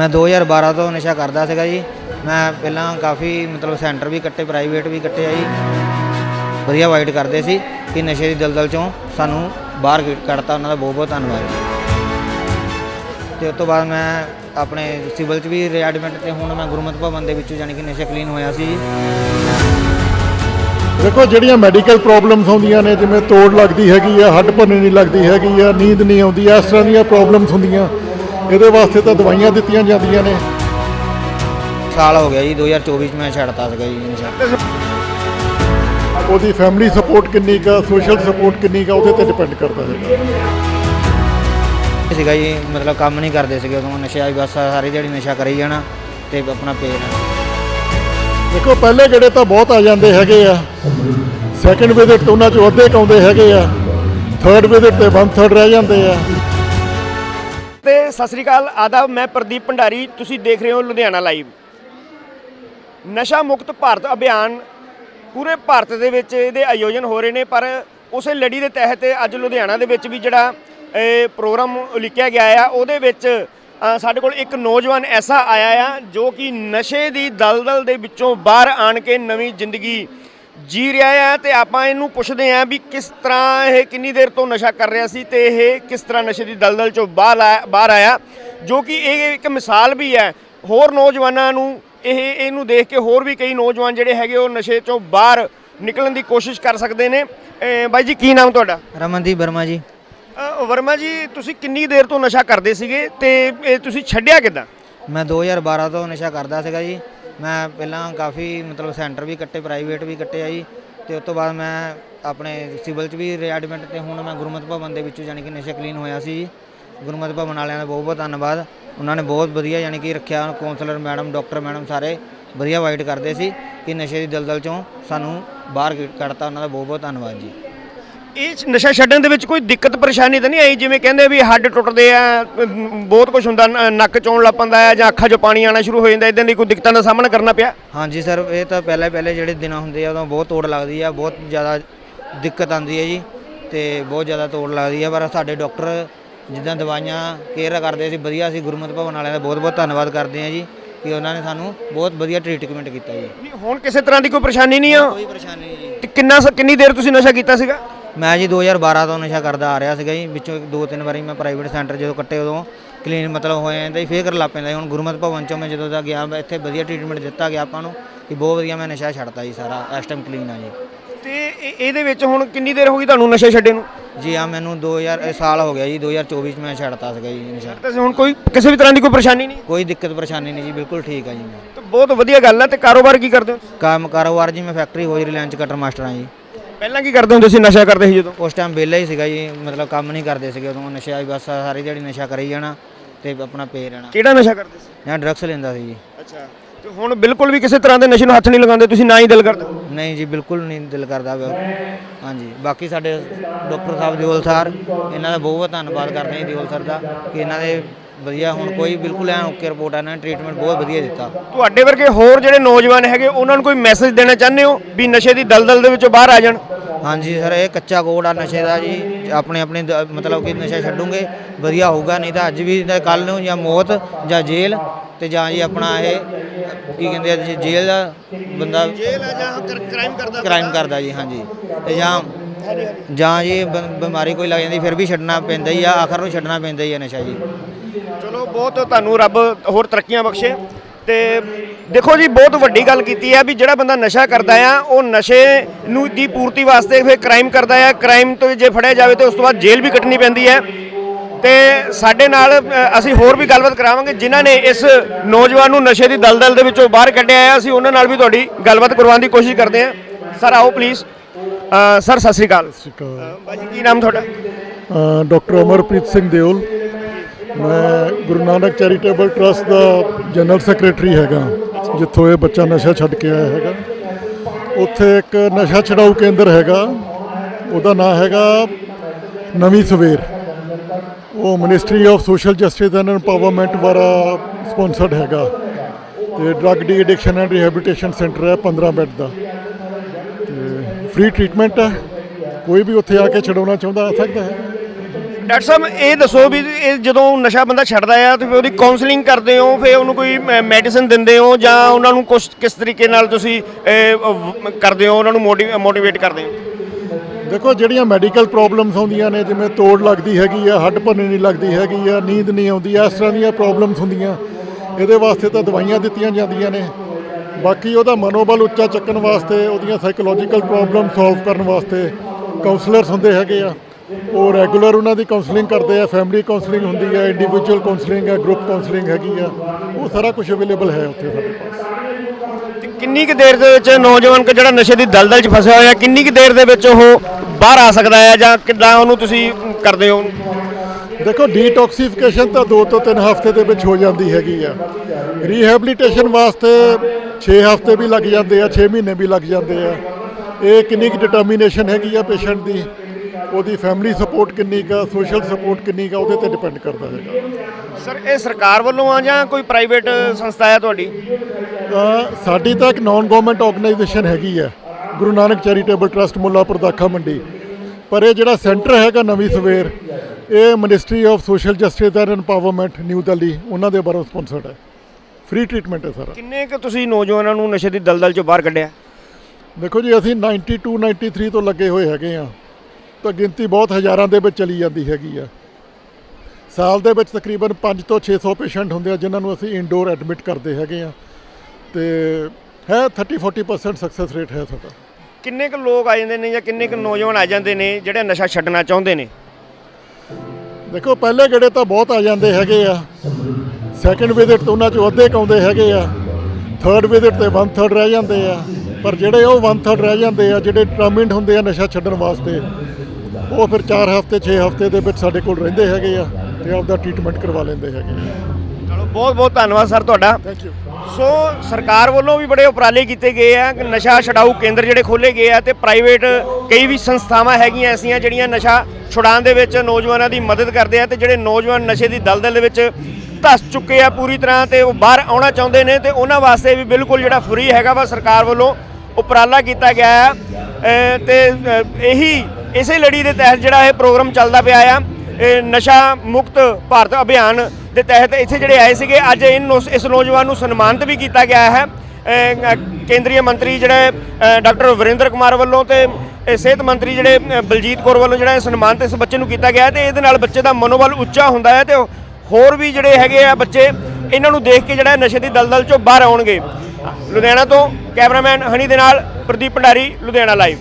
ਮੈਂ 2012 ਤੋਂ ਨਸ਼ਾ ਕਰਦਾ ਸੀਗਾ ਜੀ। ਮੈਂ ਪਹਿਲਾਂ ਕਾਫੀ ਮਤਲਬ ਸੈਂਟਰ ਵੀ ਕੱਟੇ, ਪ੍ਰਾਈਵੇਟ ਵੀ ਕੱਟੇ ਆ ਜੀ। ਵਧੀਆ ਵਾਈਟ ਕਰਦੇ ਸੀ ਕਿ ਨਸ਼ੇ ਦੀ ਦਲਦਲ ਚੋਂ ਸਾਨੂੰ ਬਾਹਰ ਕੱਢਤਾ ਉਹਨਾਂ ਦਾ ਬਹੁਤ ਬਹੁਤ ਧੰਨਵਾਦ। ਜੀ ਤੇ ਉਸ ਤੋਂ ਬਾਅਦ ਮੈਂ ਆਪਣੇ ਸਿਵਲ ਚ ਵੀ ਰਿਐਡਮੈਂਟ ਤੇ ਹੁਣ ਮੈਂ ਗੁਰਮਤਿ ਭਵਨ ਦੇ ਵਿੱਚੋਂ ਜਾਣੀ ਕਿ ਨਸ਼ਾ ਕਲੀਨ ਹੋਇਆ ਸੀ। ਦੇਖੋ, ਜਿਹੜੀਆਂ ਮੈਡੀਕਲ ਪ੍ਰੋਬਲਮਸ ਹੁੰਦੀਆਂ ਨੇ, ਜਿਵੇਂ ਤੋੜ ਲੱਗਦੀ ਹੈਗੀ ਆ, ਹੱਡ ਭੰਨੇ ਨਹੀਂ ਲੱਗਦੀ ਹੈਗੀ ਆ, ਨੀਂਦ ਨਹੀਂ ਆਉਂਦੀ, ਇਸ ਤਰ੍ਹਾਂ ਦੀਆਂ ਪ੍ਰੋਬਲਮਸ ਹੁੰਦੀਆਂ। ਇਹਦੇ ਵਾਸਤੇ ਤਾਂ ਦਵਾਈਆਂ ਦਿੱਤੀਆਂ ਜਾਂਦੀਆਂ ਨੇ। ਸਾਲ ਹੋ ਗਿਆ ਜੀ 2024 ਚ ਮੈਂ ਛੱਡਤਾ ਸੀਗਾ ਜੀ ਨਸ਼ਾ ਉਹਦੀ ਫੈਮਿਲੀ ਸਪੋਰਟ ਕਿੰਨੀ ਕਾ ਸੋਸ਼ਲ ਸਪੋਰਟ ਕਿੰਨੀ ਕਾ ਉਹਦੇ ਤੇ ਡਿਪੈਂਡ ਕਰਦਾ ਹੈਗਾ ਸੀਗਾ ਜੀ ਮਤਲਬ ਕੰਮ ਨਹੀਂ ਕਰਦੇ ਸੀਗੇ ਉਦੋਂ ਨਸ਼ਾ ਹੀ ਬਸ ਸਾਰੀ ਦਿਹਾੜੀ ਨਸ਼ਾ ਕਰੀ ਜਾਣਾ ਤੇ ਆਪਣਾ ਪੇ ਲੈਣਾ ਦੇਖੋ ਪਹਿਲੇ ਗੇੜੇ ਤਾਂ ਬਹੁਤ ਆ ਜਾਂਦੇ ਹੈਗੇ ਆ। ਸੈਕੰਡ ਵਿਜ਼ਿਟ ਤੋਂ ਉਹਨਾਂ ਚੋਂ ਅੱਧੇ ਕੁ ਆਉਂਦੇ ਹੈਗੇ ਆ। ਥਰਡ ਵਿਜ਼ਿਟ ਤੇ ਵਨ ਥਰਡ ਰਹਿ ਜਾਂਦੇ ਆ। ਤੇ ਸਤਿ ਸ੍ਰੀ ਅਕਾਲ, ਆਦਾਬ, ਮੈਂ ਪ੍ਰਦੀਪ ਭੰਡਾਰੀ, ਤੁਸੀਂ ਦੇਖ ਰਹੇ ਹੋ ਲੁਧਿਆਣਾ ਲਾਈਵ ਨਸ਼ਾ ਮੁਕਤ ਭਾਰਤ ਅਭਿਆਨ ਪੂਰੇ ਭਾਰਤ ਦੇ ਵਿੱਚ ਇਹਦੇ ਆਯੋਜਨ ਹੋ ਰਹੇ ਨੇ, ਪਰ ਉਸੇ ਲੜੀ ਦੇ ਤਹਿਤ ਅੱਜ ਲੁਧਿਆਣਾ ਦੇ ਵਿੱਚ ਵੀ ਜਿਹੜਾ, ਇਹ ਪ੍ਰੋਗਰਾਮ ਉਲੀਕਿਆ ਗਿਆ ਆ, ਉਹਦੇ ਵਿੱਚ ਸਾਡੇ ਕੋਲ ਇੱਕ ਨੌਜਵਾਨ ਐਸਾ ਆਇਆ ਆ, ਜੋ ਕਿ ਨਸ਼ੇ ਦੀ ਦਲਦਲ ਦੇ ਵਿੱਚੋਂ ਬਾਹਰ ਆਣ ਕੇ ਨਵੀਂ ਜ਼ਿੰਦਗੀ ਜੀ ਰਿਹਾ ਆ ਤੇ ਆਪਾਂ ਇਹਨੂੰ ਪੁੱਛਦੇ ਆ ਵੀ ਕਿਸ ਤਰ੍ਹਾਂ ਇਹ ਕਿੰਨੀ ਦੇਰ ਤੋਂ ਨਸ਼ਾ ਕਰ ਰਿਹਾ ਸੀ ਤੇ ਇਹ ਕਿਸ ਤਰ੍ਹਾਂ ਨਸ਼ੇ ਦੀ ਦਲਦਲ ਚੋਂ ਬਾਹਰ ਆਇਆ ਬਾਹਰ ਆਇਆ ਜੋ ਕਿ ਇਹ ਇੱਕ ਮਿਸਾਲ ਵੀ ਹੈ। ਹੋਰ ਨੌਜਵਾਨਾਂ ਨੂੰ ਇਹ ਇਹਨੂੰ ਦੇਖ ਕੇ ਹੋਰ ਵੀ ਕਈ ਨੌਜਵਾਨ ਜਿਹੜੇ ਹੈਗੇ ਉਹ ਨਸ਼ੇ ਚੋਂ ਬਾਹਰ ਨਿਕਲਣ ਦੀ ਕੋਸ਼ਿਸ਼ ਕਰ ਸਕਦੇ ਨੇ। ਬਾਈ ਜੀ ਕੀ ਨਾਮ ਤੁਹਾਡਾ? ਰਮਨਦੀਪ ਵਰਮਾ ਜੀ। ਵਰਮਾ ਜੀ ਤੁਸੀਂ ਕਿੰਨੀ ਦੇਰ ਤੋਂ ਨਸ਼ਾ ਕਰਦੇ ਸੀਗੇ ਤੇ ਇਹ ਤੁਸੀਂ ਛੱਡਿਆ ਕਿਦਾਂ? ਮੈਂ 2012 ਤੋਂ ਨਸ਼ਾ ਕਰਦਾ ਸੀਗਾ ਜੀ। ਮੈਂ ਪਹਿਲਾਂ ਕਾਫੀ ਮਤਲਬ ਸੈਂਟਰ ਵੀ ਕੱਟੇ ਪ੍ਰਾਈਵੇਟ ਵੀ ਕੱਟੇ ਆ ਜੀ। ਤੇ ਉਸ ਤੋਂ ਬਾਅਦ ਮੈਂ ਆਪਣੇ ਸਿਵਲ ਚ ਵੀ ਰਿਐਡਮੈਂਟ ਤੇ ਹੁਣ ਮੈਂ ਗੁਰਮਤਿ ਭਵਨ ਦੇ ਵਿੱਚੋਂ ਜਾਣੀ ਕਿ ਨਸ਼ਾ ਕਲੀਨ ਹੋਇਆ ਸੀ ਜੀ। ਗੁਰਮਤਿ ਭਵਨ ਵਾਲਿਆਂ ਦਾ ਬਹੁਤ ਬਹੁਤ ਧੰਨਵਾਦ। ਉਹਨਾਂ ਨੇ ਬਹੁਤ ਵਧੀਆ ਯਾਨੀ ਕਿ ਰੱਖਿਆ ਕਾਉਂਸਲਰ ਮੈਡਮ ਡਾਕਟਰ ਮੈਡਮ ਸਾਰੇ ਵਧੀਆ ਵਾਈਡ ਕਰਦੇ ਸੀ ਕਿ ਨਸ਼ੇ ਦੀ ਦਲਦਲ ਚੋਂ ਸਾਨੂੰ ਬਾਹਰ ਕੱਢਤਾ। ਉਹਨਾਂ ਦਾ ਬਹੁਤ ਬਹੁਤ ਧੰਨਵਾਦ ਜੀ। ਇਹ 'ਚ ਨਸ਼ਾ ਛੱਡਣ ਦੇ ਵਿੱਚ ਕੋਈ ਦਿੱਕਤ ਪਰੇਸ਼ਾਨੀ ਤਾਂ ਨਹੀਂ ਆਈ? ਜਿਵੇਂ ਕਹਿੰਦੇ ਵੀ ਹੱਡ ਟੁੱਟਦੇ ਆ ਅਮ, ਬਹੁਤ ਕੁਝ ਹੁੰਦਾ ਨ- ਨੱਕ ਚੋਣ ਲੱਗ ਪੈਂਦਾ ਹੈ ਜਾਂ ਅੱਖਾਂ 'ਚੋਂ ਪਾਣੀ ਆਉਣਾ ਸ਼ੁਰੂ ਹੋ ਜਾਂਦਾ ਇਦਾਂ ਦੀ ਕੋਈ ਦਿੱਕਤਾਂ ਦਾ ਸਾਹਮਣਾ ਕਰਨਾ ਪਿਆ? ਹਾਂਜੀ ਸਰ ਇਹ ਤਾਂ ਪਹਿਲੇ ਪਹਿਲੇ ਜਿਹੜੇ ਦਿਨ ਹੁੰਦੇ ਆ ਉਦੋਂ ਬਹੁਤ ਤੋੜ ਲੱਗਦੀ ਆ ਬਹੁਤ ਜ਼ਿਆਦਾ ਦਿੱਕਤ ਆਉਂਦੀ ਹੈ ਜੀ ਤੇ ਬਹੁਤ ਜ਼ਿਆਦਾ ਤੋੜ ਲੱਗਦੀ ਆ ਪਰ ਸਾਡੇ ਡਾਕਟਰ ਜਿੱਦਾਂ ਦਵਾਈਆਂ ਕੇਅਰ ਕਰਦੇ ਸੀ ਵਧੀਆ ਅਸੀਂ ਗੁਰਮਤਿ ਭਵਨ ਵਾਲਿਆਂ ਦਾ ਬਹੁਤ ਬਹੁਤ ਧੰਨਵਾਦ ਕਰਦੇ ਆ ਜੀ ਕਿ ਉਹਨਾਂ ਨੇ ਸਾਨੂੰ ਬਹੁਤ ਵਧੀਆ ਟ੍ਰੀਟਮੈਂਟ ਕੀਤਾ ਜੀ। ਨਹੀਂ ਹੁਣ ਕਿਸੇ ਤਰ੍ਹਾਂ ਦੀ ਕੋਈ ਪਰੇਸ਼ਾਨੀ ਨਹੀਂ ਆ? ਕੋਈ ਪਰੇਸ਼ਾਨੀ ਨਹੀਂ ਜੀ। ਤੇ ਕਿੰਨਾ ਸ- ਕਿੰਨੀ ਦੇਰ ਤੁਸੀਂ ਨਸ਼ਾ ਕੀਤਾ ਸੀਗਾ? ਮੈਂ ਜੀ 2012 ਤੋਂ ਨਸ਼ਾ ਕਰਦਾ ਆ ਰਿਹਾ ਸੀਗਾ ਜੀ। ਵਿੱਚੋਂ ਦੋ ਤਿੰਨ ਵਾਰੀ ਮੈਂ ਪ੍ਰਾਈਵੇਟ ਸੈਂਟਰ ਜਦੋਂ ਕੱਟੇ ਉਦੋਂ ਕਲੀਨ ਮਤਲਬ ਹੋ ਜਾਂਦਾ ਜੀ ਫੇਰ ਕਰ ਲੱਗ ਪੈਂਦਾ। ਹੁਣ ਗੁਰਮਤਿ ਭਵਨ ਚੋਂ ਮੈਂ ਜਦੋਂ ਦਾ ਗਿਆ ਮੈਂ ਇੱਥੇ ਵਧੀਆ ਟ੍ਰੀਟਮੈਂਟ ਦਿੱਤਾ ਗਿਆ ਆਪਾਂ ਨੂੰ ਕਿ ਬਹੁਤ ਵਧੀਆ ਮੈਂ ਨਸ਼ਾ ਛੱਡਤਾ ਜੀ ਸਾਰਾ ਇਸ ਟਾਈਮ ਕਲੀਨ ਆ ਜੀ। ਤੇ ਇਹ- ਇਹਦੇ ਵਿੱਚ ਹੁਣ ਕਿੰਨੀ ਦੇਰ ਹੋ ਗਈ ਤੁਹਾਨੂੰ ਨਸ਼ਾ ਛੱਡੇ ਨੂੰ? ਜੀ ਆ ਮੈਨੂੰ 2000 ਇਹ ਸਾਲ ਹੋ ਗਿਆ ਜੀ 2024 ਚ ਮੈਂ ਛੱਡਤਾ ਸੀਗਾ ਜੀ ਨਸ਼ਾ। ਤੇ ਹੁਣ ਕੋਈ ਕਿਸੇ ਵੀ ਤਰ੍ਹਾਂ ਦੀ ਕੋਈ ਪਰੇਸ਼ਾਨੀ ਨਹੀਂ? ਕੋਈ ਦਿੱਕਤ ਪਰੇਸ਼ਾਨੀ ਨਹੀਂ ਜੀ ਬਿਲਕੁਲ ਠੀਕ ਆ ਜੀ ਮੈਂ। ਤੇ ਬਹੁਤ ਵਧੀਆ ਗੱਲ ਹੈ ਤੇ ਕਾਰੋਬਾਰ ਕੀ ਕਰਦੇ ਹੋ ਕੰਮ ਕਾਰੋਬਾਰ ਜੀ ਮੈਂ ਫੈਕਟਰੀ ਹੋਈ ਰਿਲਾਇੰਸ ਕਟਰ ਮਾਸਟਰ ਆ ਜੀ। ਪਹਿਲਾਂ ਕੀ ਕਰਦੇ ਹੁੰਦੇ ਸੀ ਨਸ਼ਾ ਕਰਦੇ ਸੀ ਜਦੋਂ? ਉਸ ਟਾਈਮ ਵਿਹਲਾ ਹੀ ਸੀਗਾ ਜੀ ਮਤਲਬ ਕੰਮ ਨਹੀਂ ਕਰਦੇ ਸੀਗੇ ਉਦੋਂ ਨਸ਼ਾ ਹੀ ਬਸ ਸਾਰੀ ਦਿਹਾੜੀ ਨਸ਼ਾ ਕਰੀ ਜਾਣਾ ਤੇ ਆਪਣਾ ਪੇ ਰਹਿਣਾ। ਕਿਹੜਾ ਨਸ਼ਾ ਕਰਦੇ ਸੀ? ਮੈਂ ਡਰੱਗਸ ਲੈਂਦਾ ਸੀ ਜੀ। ਅੱਛਾ ਤੇ ਹੁਣ ਬਿਲਕੁਲ ਵੀ ਕਿਸੇ ਤਰ੍ਹਾਂ ਦੇ ਨਸ਼ੇ ਨੂੰ ਹੱਥ ਨਹੀਂ ਲਗਾਉਂਦੇ ਤੁਸੀਂ ਨਾ ਹੀ ਦਿਲ ਕਰਦੇ? ਨਹੀਂ ਜੀ ਬਿਲਕੁਲ ਨਹੀਂ ਦਿਲ ਕਰਦਾ ਵਾ। ਹਾਂਜੀ ਬਾਕੀ ਸਾਡੇ ਡਾਕਟਰ ਸਾਹਿਬ ਦਿਓਲ ਸਰ ਇਹਨਾਂ ਦਾ ਬਹੁਤ ਬਹੁਤ ਧੰਨਵਾਦ ਕਰਦੇ ਹਾਂ ਜੀ ਦਿਓਲ ਸਰ ਦਾ ਕਿ ਇਹਨਾਂ ਦੇ ਵਧੀਆ ਹੁਣ ਕੋਈ ਬਿਲਕੁਲ ਐਨ ਓਕੇ ਰਿਪੋਰਟ ਆ ਇਹਨਾਂ ਨੇ ਟ੍ਰੀਟਮੈਂਟ ਬਹੁਤ ਵਧੀਆ ਦਿੱਤਾ। ਤੁਹਾਡੇ ਵਰਗੇ ਹੋਰ ਜਿਹੜੇ ਨੌਜਵਾਨ ਹੈਗੇ ਉਹਨਾਂ ਨੂੰ ਕੋਈ ਮੈਸੇਜ ਦੇਣਾ ਚਾਹੁੰਦੇ ਹੋ ਵੀ ਨਸ਼ੇ ਦੀ ਦਲਦਲ ਦੇ ਵਿੱਚੋਂ ਬਾਹਰ ਆ ਜਾਣ? ਹਾਂਜੀ ਸਰ ਇਹ ਕੱਚਾ ਕੋਡ ਆ ਨਸ਼ੇ ਦਾ ਜੀ ਆਪਣੇ ਆਪਣੇ ਦ- ਮਤਲਬ ਕਿ ਨਸ਼ਾ ਛੱਡੂਗੇ ਵਧੀਆ ਹੋਊਗਾ ਨਹੀਂ ਤਾਂ ਅੱਜ ਵੀ ਕੱਲ ਨੂੰ ਜਾਂ ਮੌਤ ਜਾਂ ਜੇਲ੍ਹ ਤੇ ਜਾਂ ਜੀ ਆਪਣਾ ਇਹ ਕੀ ਕਹਿੰਦੇ ਆ ਜੀ ਜੇਲ੍ਹ ਦਾ ਬੰਦਾ ਜੇਲ੍ਹ ਆ ਜਾਂ ਕ੍ਰਾਈਮ ਕਰਦਾ ਕ੍ਰਾਈਮ ਕਰਦਾ ਜੀ ਹਾਂਜੀ। ਤੇ ਜਾਂ ਜਾਂ ਜੀ ਬ- ਬਿਮਾਰੀ ਕੋਈ ਲੱਗ ਜਾਂਦੀ ਫਿਰ ਵੀ ਛੱਡਣਾ ਪੈਂਦਾ ਹੀ ਆ ਆਖਰ ਨੂੰ ਛੱਡਣਾ ਪੈਂਦਾ ਹੀ ਆ ਨਸ਼ਾ ਜੀ। ਚਲੋ ਬਹੁਤ ਤੁਹਾਨੂੰ ਰੱਬ ਹੋਰ ਤਰੱਕੀਆਂ ਬਖਸ਼ੇ। ਤੇ ਦੇਖੋ ਜੀ ਬਹੁਤ ਵੱਡੀ ਗੱਲ ਕੀਤੀ ਹੈ ਵੀ ਜਿਹੜਾ ਬੰਦਾ ਨਸ਼ਾ ਕਰਦਾ ਆ ਉਹ ਨਸ਼ੇ ਨੂੰ ਦੀ ਪੂਰਤੀ ਵਾਸਤੇ ਫਿਰ ਕ੍ਰਾਈਮ ਕਰਦਾ ਆ। ਕ੍ਰਾਈਮ ਤੋਂ ਜੇ ਫੜਿਆ ਜਾਵੇ ਤੇ ਉਸ ਤੋਂ ਬਾਅਦ ਜੇਲ੍ਹ ਵੀ ਕੱਟਣੀ ਪੈਂਦੀ ਹੈ। ਤੇ ਸਾਡੇ ਨਾਲ ਅਸੀਂ ਹੋਰ ਵੀ ਗੱਲਬਾਤ ਕਰਾਵਾਂਗੇ ਜਿਨ੍ਹਾਂ ਨੇ ਇਸ ਨੌਜਵਾਨ ਨੂੰ ਨਸ਼ੇ ਦੀ ਦਲਦਲ ਦੇ ਵਿੱਚੋਂ ਬਾਹਰ ਕੱਢਿਆ ਆ। ਅਸੀਂ ਉਹਨਾਂ ਨਾਲ ਵੀ ਤੁਹਾਡੀ ਗੱਲਬਾਤ ਕਰਵਾਉਣ ਦੀ ਕੋਸ਼ਿਸ਼ ਕਰਦੇ ਹਾਂ। ਸਰ ਆਓ ਪਲੀਜ਼ ਸਰ ਸਤਿ ਸ੍ਰੀ ਅਕਾਲ। ਬਾਜੀ ਕੀ ਨਾਮ ਤੁਹਾਡਾ? ਡਾਕਟਰ ਅਮਰਪ੍ਰੀਤ ਸਿੰਘ ਦਿਓਲ। ਮੈਂ ਗੁਰੂ ਨਾਨਕ ਚੈਰੀਟੇਬਲ ਟਰਸਟ ਦਾ ਜਨਰਲ ਸੈਕਟਰੀ ਹੈਗਾ, ਜਿੱਥੋਂ ਇਹ ਬੱਚਾ ਨਸ਼ਾ ਛੱਡ ਕੇ ਆਇਆ ਹੈਗਾ। ਉੱਥੇ ਇੱਕ ਨਸ਼ਾ ਛਡਾਊ ਕੇਂਦਰ ਹੈਗਾ, ਉਹਦਾ ਨਾਮ ਹੈਗਾ ਨਵੀਂ ਸਵੇਰ। ਉਹ ministry of social justice and empowerment ਦੁਆਰਾ ਸਪਾਂਸਰਡ ਹੈਗਾ ਤੇ drug de addiction and rehabilitation centre ਹੈ 15 ਬੈੱਡ ਦਾ। ਤੇ ਫ੍ਰੀ ਟ੍ਰੀਟਮੈਂਟ ਹੈ, ਕੋਈ ਵੀ ਉੱਥੇ ਆ ਕੇ ਛਡਾਉਣਾ ਚਾਹੁੰਦਾ ਆ ਸਕਦਾ ਹੈ। ਡਾਕਟਰ ਸਾਹਿਬ, ਇਹ ਦੱਸੋ ਵੀ ਇਹ ਜਦੋਂ ਨਸ਼ਾ ਬੰਦਾ ਛੱਡਦਾ ਆ, ਤੇ ਫਿਰ ਉਹਦੀ ਕਾਉਂਸਲਿੰਗ ਕਰਦੇ ਹੋ, ਫਿਰ ਉਹਨੂੰ ਕੋਈ ਮੈਡੀਸਿਨ ਦਿੰਦੇ ਹੋ, ਜਾਂ ਉਹਨਾਂ ਨੂੰ ਕੁਛ ਕਿਸ ਤਰੀਕੇ ਨਾਲ ਤੁਸੀਂ ਕਰਦੇ ਹੋ, ਉਹਨਾਂ ਨੂੰ ਮੋਟੀਵੇਟ ਕਰਦੇ ਹੋ? ਦੇਖੋ, ਜਿਹੜੀਆਂ ਮੈਡੀਕਲ ਪ੍ਰੋਬਲਮਸ ਆਉਂਦੀਆਂ ਨੇ, ਜਿਵੇਂ ਤੋੜ ਲੱਗਦੀ ਹੈਗੀ ਆ, ਹੱਡ ਭੰਨੀ ਨਹੀਂ ਲੱਗਦੀ ਹੈਗੀ ਆ, ਨੀਂਦ ਨਹੀਂ ਆਉਂਦੀ, ਇਸ ਤਰ੍ਹਾਂ ਦੀਆਂ ਪ੍ਰੋਬਲਮਸ ਹੁੰਦੀਆਂ। ਇਹਦੇ ਵਾਸਤੇ ਤਾਂ ਦਵਾਈਆਂ ਦਿੱਤੀਆਂ ਜਾਂਦੀਆਂ ਨੇ। ਬਾਕੀ ਉਹਦਾ ਮਨੋਬਲ ਉੱਚਾ ਚੱਕਣ ਵਾਸਤੇ, ਉਹਦੀਆਂ ਸਾਈਕੋਲੋਜੀਕਲ ਪ੍ਰੋਬਲਮ ਸੋਲਵ ਕਰਨ ਵਾਸਤੇ ਕਾਉਂਸਲਰਸ ਹੁੰਦੇ ਹੈਗੇ ਆ। ਉਹ ਰੈਗੂਲਰ ਉਹਨਾਂ ਦੀ ਕਾਉਂਸਲਿੰਗ ਕਰਦੇ ਆ ਫੈਮਿਲੀ ਕਾਉਂਸਲਿੰਗ ਹੁੰਦੀ ਹੈ ਇੰਡੀਵਿਜੂਅਲ ਕਾਉਂਸਲਿੰਗ ਹੈ ਗਰੁੱਪ ਕਾਉਂਸਲਿੰਗ ਹੈਗੀ ਆ ਉਹ ਸਾਰਾ ਕੁਝ ਅਵੇਲੇਬਲ ਹੈ ਉੱਥੇ ਸਾਡੇ ਪਾਸ। ਕਿੰਨੀ ਕੁ ਦੇਰ ਦੇ ਵਿੱਚ ਨੌਜਵਾਨ ਕ ਜਿਹੜਾ ਨਸ਼ੇ ਦੀ ਦਲਦਲ 'ਚ ਫਸਿਆ ਹੋਇਆ ਕਿੰਨੀ ਕੁ ਦੇਰ ਦੇ ਵਿੱਚ ਉਹ ਬਾਹਰ ਆ ਸਕਦਾ ਹੈ ਜਾਂ ਕਿੱਦਾਂ ਉਹਨੂੰ ਤੁਸੀਂ ਕਰਦੇ ਹੋ? ਦੇਖੋ ਡੀਟੌਕਸੀਫਿਕੇਸ਼ਨ ਤਾਂ 2 ਤੋਂ 3 ਹਫ਼ਤੇ ਦੇ ਵਿੱਚ ਹੋ ਜਾਂਦੀ ਹੈਗੀ ਆ। ਰੀਹੈਬਿਲਿਟੇਸ਼ਨ ਵਾਸਤੇ 6 ਹਫ਼ਤੇ ਵੀ ਲੱਗ ਜਾਂਦੇ ਆ 6 ਮਹੀਨੇ ਵੀ ਲੱਗ ਜਾਂਦੇ ਆ। ਇਹ ਕਿੰਨੀ ਕੁ ਡਿਟਰਮੀਨੇਸ਼ਨ ਹੈਗੀ ਆ ਪੇਸ਼ੈਂਟ ਦੀ? ਉਹਦੀ ਫੈਮਿਲੀ ਸਪੋਰਟ ਕਿੰਨੀ ਕਾ ਸੋਸ਼ਲ ਸਪੋਰਟ ਕਿੰਨੀ ਕਾ ਉਹਦੇ ਤੇ ਡਿਪੈਂਡ ਕਰਦਾ ਹੈਗਾ। ਸਰ ਇਹ ਸਰਕਾਰ ਵੱਲੋਂ ਆ ਜਾਂ ਕੋਈ ਪ੍ਰਾਈਵੇਟ ਸੰਸਥਾ ਹੈ ਤੁਹਾਡੀ? ਸਾਡੀ ਤਾਂ ਇੱਕ ਨਾਨ ਗਵਰਨਮੈਂਟ ਆਰਗੇਨਾਈਜੇਸ਼ਨ ਹੈਗੀ ਆ ਗੁਰੂ ਨਾਨਕ ਚੈਰੀਟੇਬਲ ਟਰਸਟ ਮੁੱਲਾਪੁਰ ਦਾਖਾ ਮੰਡੀ। ਪਰ ਇਹ ਜਿਹੜਾ ਸੈਂਟਰ ਹੈਗਾ ਨਵੀਂ ਸਵੇਰ ਇਹ ministry of social justice and empowerment New Delhi ਉਹਨਾਂ ਦੇ ਬਾਰੇ ਸਪਾਂਸਰਡ ਹੈ। ਫ੍ਰੀ ਟ੍ਰੀਟਮੈਂਟ ਹੈ ਸਾਰਾ। ਕਿੰਨੇ ਕੁ ਤੁਸੀਂ ਨੌਜਵਾਨਾਂ ਨੂੰ ਨਸ਼ੇ ਦੀ ਦਲਦਲ 'ਚੋਂ ਬਾਹਰ ਕੱਢਿਆ? ਦੇਖੋ ਜੀ ਅਸੀਂ 92 93 ਤੋਂ ਲੱਗੇ ਹੋਏ ਹੈਗੇ ਆ। ਤਾਂ ਗਿਣਤੀ ਬਹੁਤ ਹਜ਼ਾਰਾਂ ਦੇ ਵਿੱਚ ਚਲੀ ਜਾਂਦੀ ਹੈਗੀ ਆ। ਸਾਲ ਦੇ ਵਿੱਚ ਤਕਰੀਬਨ 5 ਤੋਂ 600 ਪੇਸ਼ੈਂਟ ਹੁੰਦੇ ਆ ਜਿਨ੍ਹਾਂ ਨੂੰ ਅਸੀਂ ਇਨਡੋਰ ਐਡਮਿਟ ਕਰਦੇ ਹੈਗੇ ਆ। ਤੇ ਹੈ 30 40% ਸਕਸੈਸ ਰੇਟ ਹੈ ਸਾਡਾ। ਕਿੰਨੇ ਕੁ ਲੋਕ ਆ ਜਾਂਦੇ ਨੇ ਜਾਂ ਕਿੰਨੇ ਕੁ ਨੌਜਵਾਨ ਆ ਜਾਂਦੇ ਨੇ ਜਿਹੜੇ ਨਸ਼ਾ ਛੱਡਣਾ ਚਾਹੁੰਦੇ ਨੇ? ਦੇਖੋ ਪਹਿਲੇ ਗੇੜੇ ਤਾਂ ਬਹੁਤ ਆ ਜਾਂਦੇ ਹੈਗੇ ਆ। ਸੈਕੰਡ ਵਿਜ਼ਿਟ ਤੇ ਉਹਨਾਂ ਚੋਂ ਅੱਧੇ ਕੁ ਆਉਂਦੇ ਹੈਗੇ ਆ। ਥਰਡ ਵਿਜ਼ਿਟ ਤੇ ਵਨ ਥਰਡ ਰਹਿ ਜਾਂਦੇ ਆ। ਪਰ ਜਿਹੜੇ ਉਹ ਵਨ ਥਰਡ ਰਹਿ ਜਾਂਦੇ ਆ ਜਿਹੜੇ ਟਰਮਿੰਡ ਹੁੰਦੇ ਆ ਨਸ਼ਾ ਛੱਡਣ ਵਾਸਤੇ ਉਹ ਫਿਰ 4 ਹਫ਼ਤੇ 6 ਹਫ਼ਤੇ ਦੇ ਵਿੱਚ ਸਾਡੇ ਕੋਲ ਰਹਿੰਦੇ ਹੈਗੇ ਆ ਤੇ ਆਪਦਾ ਟ੍ਰੀਟਮੈਂਟ ਕਰਵਾ ਲੈਂਦੇ ਹੈਗੇ ਆ। ਚਲੋ ਬਹੁਤ ਬਹੁਤ ਧੰਨਵਾਦ ਸਰ ਤੁਹਾਡਾ। ਥੈਂਕ ਯੂ ਸੋ ਸਰਕਾਰ ਵੱਲੋਂ ਵੀ ਬੜੇ ਉਪਰਾਲੇ ਕੀਤੇ ਗਏ ਆ ਕਿ ਨਸ਼ਾ ਛਡਾਊ ਕੇਂਦਰ ਜਿਹੜੇ ਖੋਲੇ ਗਏ ਆ ਤੇ ਪ੍ਰਾਈਵੇਟ ਕਈ ਵੀ ਸੰਸਥਾਵਾਂ ਹੈਗੀਆਂ ਐਸੀਆਂ ਜਿਹੜੀਆਂ ਨਸ਼ਾ ਛੁਡਾਉਣ ਦੇ ਵਿੱਚ ਨੌਜਵਾਨਾਂ ਦੀ ਮਦਦ ਕਰਦੇ ਆ ਤੇ ਜਿਹੜੇ ਨੌਜਵਾਨ ਨਸ਼ੇ ਦੀ ਦਲਦਲ ਦੇ ਵਿੱਚ ਧਸ ਚੁੱਕੇ ਆ ਪੂਰੀ ਤਰ੍ਹਾਂ ਤੇ ਉਹ ਬਾਹਰ ਆਉਣਾ ਚਾਹੁੰਦੇ ਨੇ ਤੇ ਉਹਨਾਂ ਵਾਸਤੇ ਵੀ ਬਿਲਕੁਲ ਜਿਹੜਾ ਫ੍ਰੀ ਹੈਗਾ ਵਾ ਸਰਕਾਰ ਵੱਲੋਂ ਉਪਰਾਲਾ ਕੀਤਾ ਗਿਆ ਹੈ ਤੇ ਇਹੀ ਇਸੇ ਲੜੀ ਦੇ ਤਹਿਤ ਜਿਹੜਾ ਇਹ ਪ੍ਰੋਗਰਾਮ ਚੱਲਦਾ ਪਿਆ ਆ, ਇਹ ਨਸ਼ਾ ਮੁਕਤ ਭਾਰਤ ਅਭਿਆਨ ਦੇ ਤਹਿਤ ਇੱਥੇ ਜਿਹੜੇ ਆਏ ਸੀਗੇ, ਅੱਜ ਇਹਨੂੰ ਇਸ ਨੌਜਵਾਨ ਨੂੰ ਸਨਮਾਨਿਤ ਵੀ ਕੀਤਾ ਗਿਆ ਹੈ। ਕੇਂਦਰੀ ਮੰਤਰੀ ਜਿਹੜੇ ਡਾਕਟਰ ਵਰਿੰਦਰ ਕੁਮਾਰ ਵੱਲੋਂ ਤੇ ਸਿਹਤ ਮੰਤਰੀ ਜਿਹੜੇ ਬਲਜੀਤ ਕੌਰ ਵੱਲੋਂ ਜਿਹੜਾ ਸਨਮਾਨਿਤ ਇਸ ਬੱਚੇ ਨੂੰ ਕੀਤਾ ਗਿਆ ਹੈ ਤੇ ਇਹਦੇ ਨਾਲ ਬੱਚੇ ਦਾ ਮਨੋਬਲ ਉੱਚਾ ਹੁੰਦਾ ਹੈ ਤੇ ਹੋਰ ਵੀ ਜਿਹੜੇ ਹੈਗੇ ਆ ਬੱਚੇ, ਇਹਨਾਂ ਨੂੰ ਦੇਖ ਕੇ ਜਿਹੜਾ ਨਸ਼ੇ ਦੀ ਦਲਦਲ ਚੋਂ ਬਾਹਰ ਆਉਣਗੇ। ਲੁਧਿਆਣਾ ਤੋਂ ਕੈਮਰਾਮੈਨ ਹਨੀ ਦੇ ਨਾਲ ਪ੍ਰਦੀਪ ਭੰਡਾਰੀ, ਲੁਧਿਆਣਾ ਲਾਈਵ।